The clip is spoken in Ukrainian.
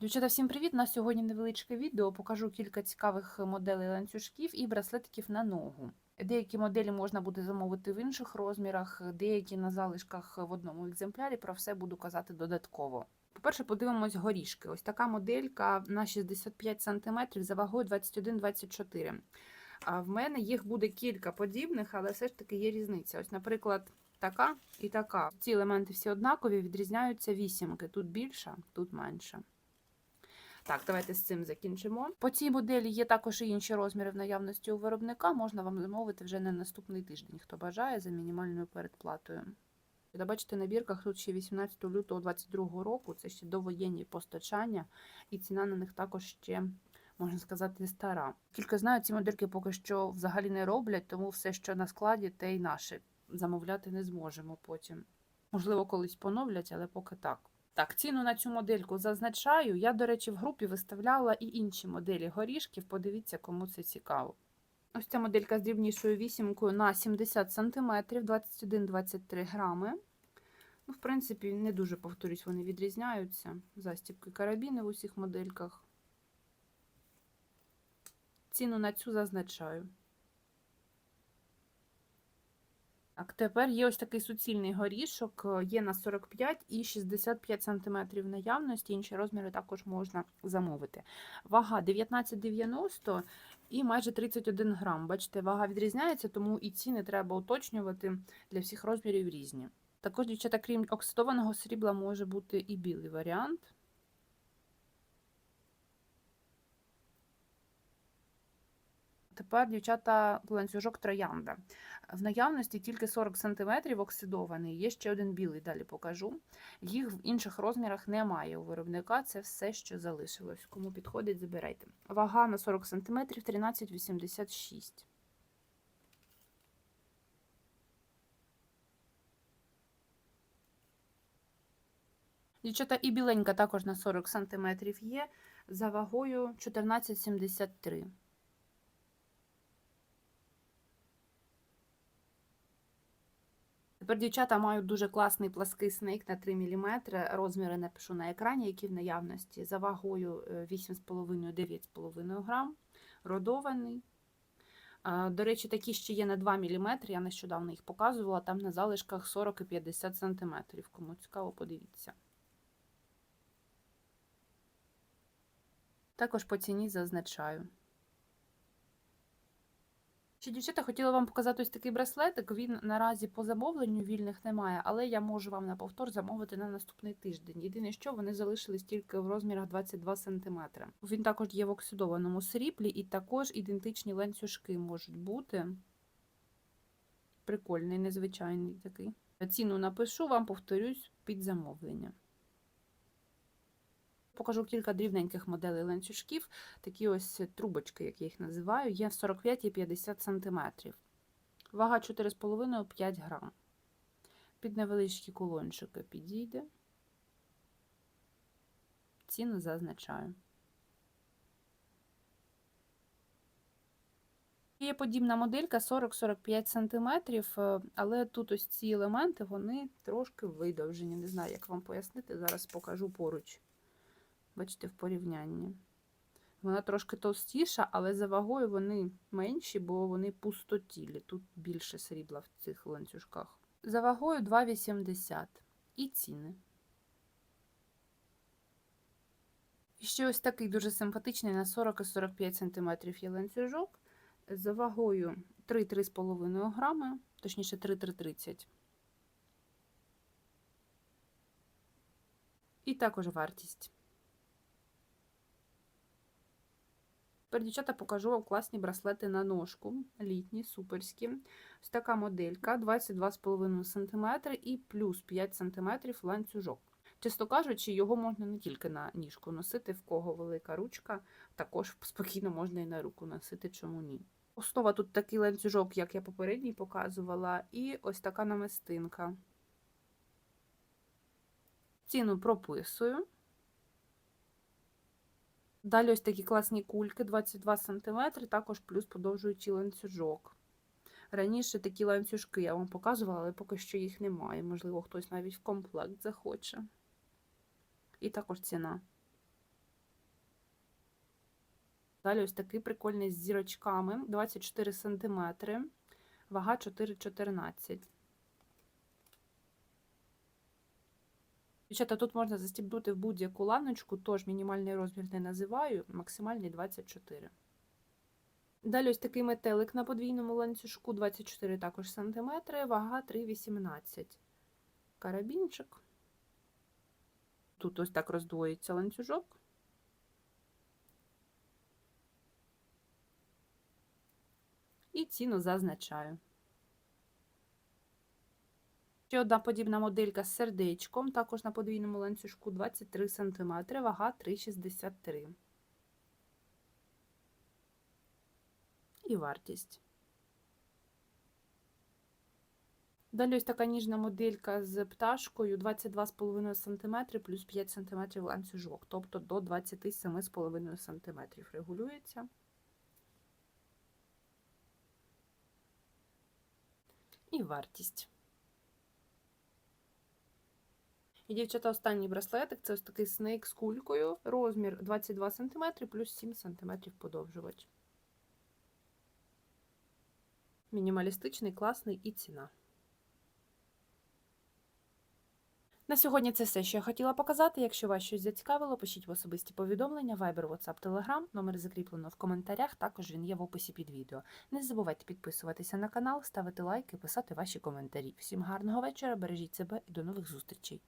Дівчата, всім привіт! У нас сьогодні невеличке відео. Покажу кілька цікавих моделей ланцюжків і браслетиків на ногу. Деякі моделі можна буде замовити в інших розмірах, деякі на залишках в одному екземплярі. Про все буду казати додатково. По-перше, подивимось горішки. Ось така моделька на 65 см за вагою 21-24. А в мене їх буде кілька подібних, але все ж таки є різниця. Ось, наприклад, така і така. Ці елементи всі однакові, відрізняються вісімки. Тут більша, тут менша. Так, давайте з цим закінчимо. По цій моделі є також і інші розміри в наявності у виробника. Можна вам замовити вже на наступний тиждень, хто бажає за мінімальною передплатою. Та бачите, на бірках тут ще 18 лютого 2022 року, це ще довоєнні постачання, і ціна на них також ще, можна сказати, стара. Тільки знаю, ці модельки поки що взагалі не роблять, тому все, що на складі, те й наше замовляти не зможемо потім. Можливо, колись поновлять, але поки так. Так, ціну на цю модельку зазначаю. Я, до речі, в групі виставляла і інші моделі горішків. Подивіться, кому це цікаво. Ось ця моделька з дрібнішою вісімкою на 70 см, 21-23 грами. Ну, в принципі, не дуже повторюсь, вони відрізняються. Застібки карабіни в усіх модельках. Ціну на цю зазначаю. Так, тепер є ось такий суцільний горішок, є на 45 і 65 см наявності, інші розміри також можна замовити. Вага 19,90 і майже 31 грам. Бачите, вага відрізняється, тому і ціни треба уточнювати для всіх розмірів різні. Також, дівчата, крім оксидованого срібла, може бути і білий варіант. Тепер, дівчата, ланцюжок троянда. В наявності тільки 40 см оксидований, є ще один білий, далі покажу. Їх в інших розмірах немає у виробника, це все, що залишилось. Кому підходить, забирайте. Вага на 40 см 13,86. Дівчата, і біленька також на 40 см є, за вагою 14,73. Тепер дівчата мають дуже класний плаский снейк на 3 мм. Розміри напишу на екрані, які в наявності. За вагою 8,5-9,5 грам. Родований. До речі, такі ще є на 2 мм. Я нещодавно їх показувала, там на залишках 40 і 50 см. Кому цікаво, подивіться. Також по ціні зазначаю. Ще, дівчата, хотіла вам показати ось такий браслетик. Він наразі по замовленню вільних немає, але я можу вам на повтор замовити на наступний тиждень. Єдине, що вони залишились тільки в розмірах 22 см. Він також є в оксидованому сріблі, і також ідентичні ланцюжки можуть бути. Прикольний, незвичайний такий. Ціну напишу вам, повторюсь, під замовлення. Покажу кілька дрібненьких моделей ланцюжків, такі ось трубочки, як я їх називаю, є 45 і 50 см. Вага 4,5-5 грам. Під невеличкі кулончики підійде. Ціну зазначаю. Є подібна моделька 40-45 см, але тут ось ці елементи вони трошки видовжені. Не знаю, як вам пояснити, зараз покажу поруч. Бачите, в порівнянні. Вона трошки товстіша, але за вагою вони менші, бо вони пустотілі. Тут більше срібла в цих ланцюжках. За вагою 2,80 і ціни. І ще ось такий дуже симпатичний на 40 і 45 см є ланцюжок. За вагою 3-3,5 грами, точніше 3,330. І також вартість. Тепер, дівчата, покажу вам класні браслети на ножку, літні, суперські. Ось така моделька 22,5 см і плюс 5 см ланцюжок. Чесно кажучи, його можна не тільки на ніжку носити, в кого велика ручка, також спокійно можна і на руку носити, чому ні. Основа тут такий ланцюжок, як я попередній показувала, і ось така намистинка. Ціну прописую. Далі ось такі класні кульки 22 см, також плюс подовжуючий ланцюжок. Раніше такі ланцюжки я вам показувала, але поки що їх немає. Можливо, хтось навіть в комплект захоче. І також ціна. Далі ось такий прикольний з зірочками 24 см, вага 4,14 см. Дівчата, тут можна застібнути в будь-яку ланочку, тож мінімальний розмір не називаю, максимальний 24. Далі ось такий метелик на подвійному ланцюжку, 24 також сантиметри, вага 3,18. Карабінчик. Тут ось так роздвоїться ланцюжок. І ціну зазначаю. Ще одна подібна моделька з сердечком, також на подвійному ланцюжку 23 см, вага 3,63. І вартість. Далі ось така ніжна моделька з пташкою 22,5 см плюс 5 см ланцюжок, тобто до 27,5 см регулюється. І вартість. І, дівчата, останній браслетик це ось такий снейк з кулькою, розмір 22 см плюс 7 см подовжувач. Мінімалістичний, класний і ціна. На сьогодні це все, що я хотіла показати. Якщо вас щось зацікавило, пишіть в особисті повідомлення, Viber, WhatsApp, Telegram. Номер закріплено в коментарях, також він є в описі під відео. Не забувайте підписуватися на канал, ставити лайки, писати ваші коментарі. Всім гарного вечора, бережіть себе і до нових зустрічей!